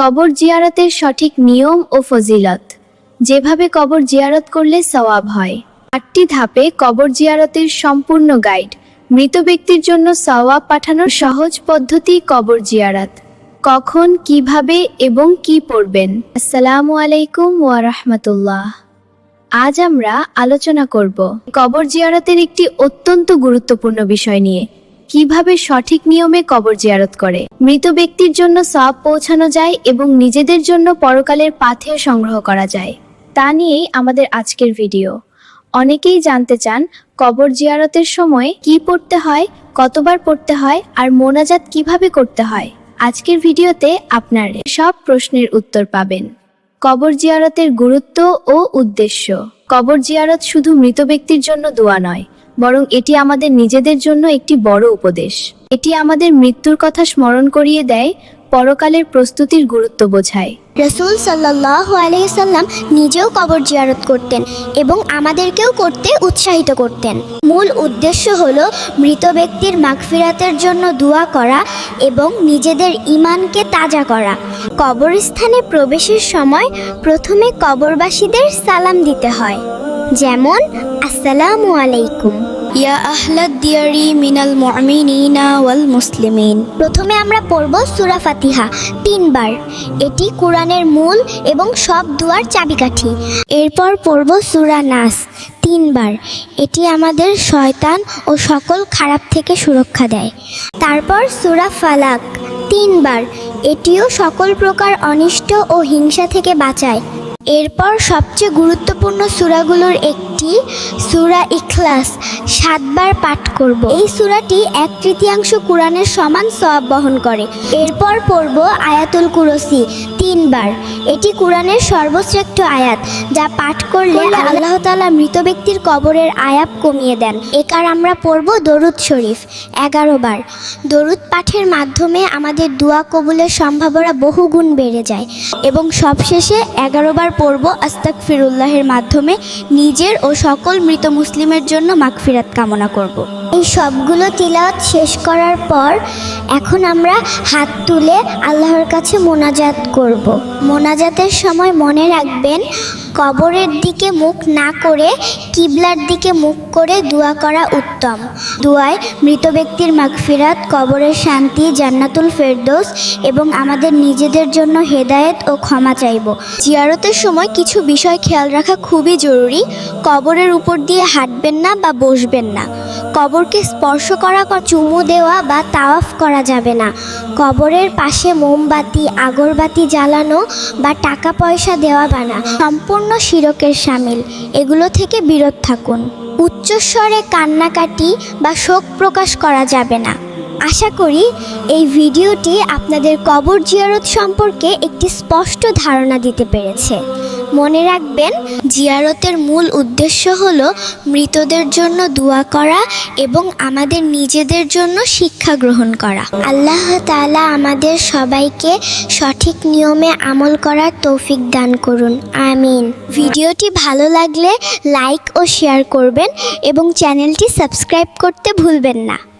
কবর জিয়ারতের সঠিক নিয়ম ও ফজিলত। যেভাবে কবর জিয়ারত করলে সওয়াব হয়। আটটি ধাপে কবর জিয়ারতের সম্পূর্ণ গাইড। মৃত ব্যক্তির জন্য সওয়াব পাঠানোর সহজ পদ্ধতি কবর জিয়ারত। কখন, কীভাবে এবং কি পড়বেন? আসসালামু আলাইকুম ওয়া রাহমাতুল্লাহ। আজ আমরা আলোচনা করব কবর জিয়ারতের একটি অত্যন্ত গুরুত্বপূর্ণ বিষয় নিয়ে। কীভাবে সঠিক নিয়মে কবর জিয়ারত করে? মৃত ব্যক্তির জন্য সব পৌঁছানো যায় এবং নিজেদের জন্য পরকালের পাথেয় সংগ্রহ করা যায়। তা নিয়েই আমাদের আজকের ভিডিও। অনেকেই জানতে চান, কবর জিয়ারতের সময় কি পড়তে হয়, কতবার পড়তে হয়, আর মোনাজাত কীভাবে করতে হয়? আজকের ভিডিওতে আপনার সব প্রশ্নের উত্তর পাবেন। কবর জিয়ারতের গুরুত্ব ও উদ্দেশ্য। কবর জিয়ারত শুধু মৃত ব্যক্তির জন্য দোয়া নয় বরং এটি আমাদের নিজেদের জন্য একটি বড় উপদেশ। এটি আমাদের মৃত্যুর কথা স্মরণ করিয়ে দেয়, পরকালের প্রস্তুতির গুরুত্ব বোঝায়। রসুল সাল্লাহ নিজেও কবর জিয়ারত করতেন এবং আমাদেরকেও করতে উৎসাহিত করতেন। মূল উদ্দেশ্য হল মৃত ব্যক্তির মাগফিরাতের জন্য দোয়া করা এবং নিজেদের ইমানকে তাজা করা। কবরস্থানে প্রবেশের সময় প্রথমে কবরবাসীদের সালাম দিতে হয়, যেমন আসসালামু আলাইকুম। ইয়া আহলাদ দিয়ারি মিনাল মুমিনিনা ওয়াল মুসলিমিন। প্রথমে আমরা পড়ব সূরা ফাতিহা তিনবার। এটি কোরআনের মূল এবং সব দুয়ার চাবিকাঠি। এরপর পড়ব সূরা নাস তিনবার। এটি আমাদের শয়তান ও সকল খারাপ থেকে সুরক্ষা দেয়। তারপর সূরা ফালাক তিনবার। এটিও সকল প্রকার অনিষ্ট ও হিংসা থেকে বাঁচায়। এরপর সবচেয়ে গুরুত্বপূর্ণ সুরাগুলোর একটি সুরা ইখলাস, সাতবার পাঠ করব। এই সুরাটি এক তৃতীয়াংশ কোরআনের সমান সব বহন করে। এরপর পড়ব আয়াতুল কুরসি তিনবার। এটি কোরআনের সর্বশ্রেষ্ঠ আয়াত যা পাঠ করলে আল্লাহ তাআলা মৃত ব্যক্তির কবরের আয়াব কমিয়ে দেন। একার আমরা পড়ব দরুদ শরীফ এগারো বার। দরুদ পাঠের মাধ্যমে আমাদের দোয়া কবুলের সম্ভাবনা বহুগুণ বেড়ে যায় এবং সবশেষে এগারো বার পড়ব আস্তাক ফিরুল্লাহের মাধ্যমে নিজের ও সকল মৃত মুসলিমের জন্য মাগফিরাত কামনা করব। এই সবগুলো তিলাওয়াত শেষ করার পর এখন আমরা হাত তুলে আল্লাহর কাছে মোনাজাত করব। মোনাজাতের সময় মনে রাখবেন, কবরের দিকে মুখ না করে কিবলার দিকে মুখ করে দোয়া করা উত্তম। দোয়ায় মৃত ব্যক্তির মাগফিরাত, কবরের শান্তি, জান্নাতুল ফেরদৌস এবং আমাদের নিজেদের জন্য হেদায়েত ও ক্ষমা চাইব। জিয়ারতের সময় কিছু বিষয় খেয়াল রাখা খুবই জরুরি। কবরের উপর দিয়ে হাঁটবেন না বা বসবেন না। কবরকে স্পর্শ করা চুমু দেওয়া বা তাওয়াফ করা যাবে না। কবরের পাশে মোমবাতি, আগরবাতি জ্বালানো বা টাকা পয়সা দেওয়া বানা সম্পূর্ণ শিরকের সামিল। এগুলো থেকে বিরত থাকুন। উচ্চস্বরে কান্নাকাটি বা শোক প্রকাশ করা যাবে না। আশা করি এই ভিডিওটি আপনাদের কবর জিয়ারত সম্পর্কে একটি স্পষ্ট ধারণা দিতে পেরেছে। মনে রাখবেন, জিয়ারতের মূল উদ্দেশ্য হল মৃতদের জন্য দোয়া করা এবং আমাদের নিজেদের জন্য শিক্ষা গ্রহণ করা। আল্লাহ তাআলা আমাদের সবাইকে সঠিক নিয়মে আমল করার তৌফিক দান করুন। আমিন। ভিডিওটি ভালো লাগলে লাইক ও শেয়ার করবেন এবং চ্যানেলটি সাবস্ক্রাইব করতে ভুলবেন না।